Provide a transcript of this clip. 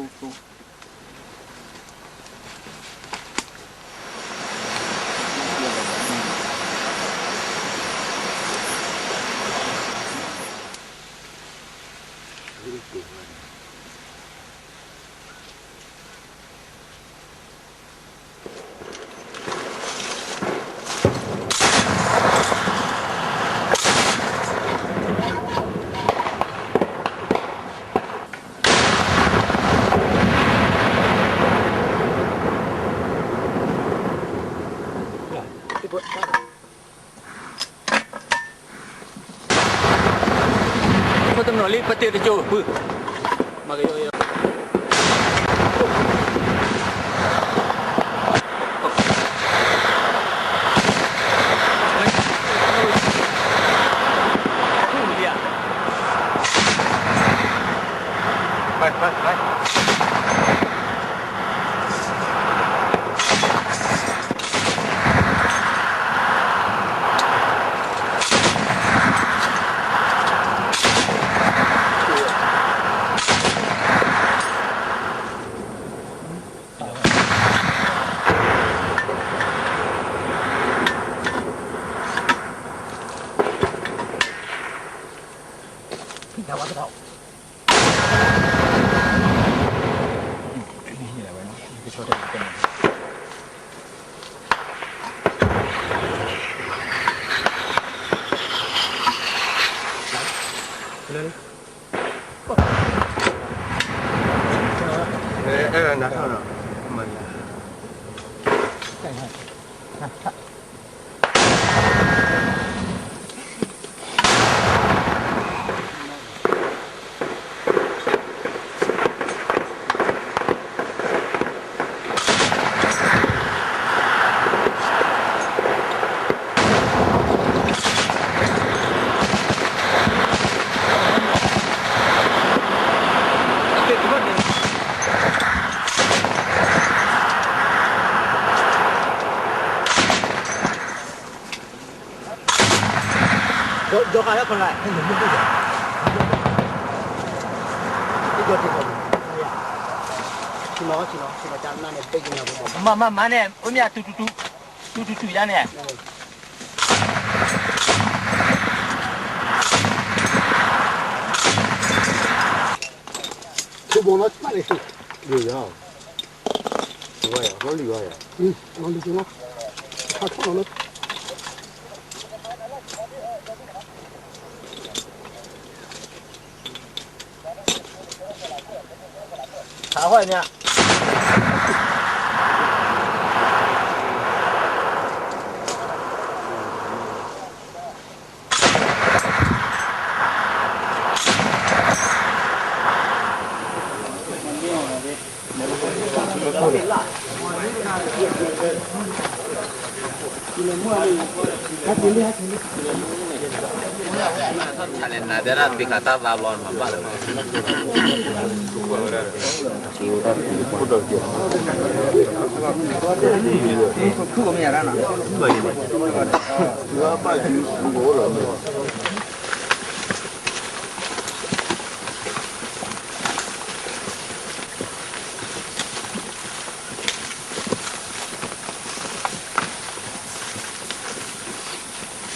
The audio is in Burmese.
cool, cool. Потом налей потери чё. Маги ё ё. Vai, vai, vai. 哎哎，拿上了，什么看看，ဒေါ်ကာရခွန်လိုက်ဟဲ့မဟုတ်ဘူးဒီကြောက်တယ်ချီမောချီမောချီမောတာမနဲ့ပိတ်နေတော့မမမနဲ့ဦးမြတူတူတူတူတူတူရနေသူဘုံတော့မလေးလူရောဒီဝါရဟောလူရောရဟင်းဟောလူရောခါခါလို့打坏你！我那个哪里？我那还挺厉害，挺厉害。Nadera dikata lawan mama. Kuku merah nak.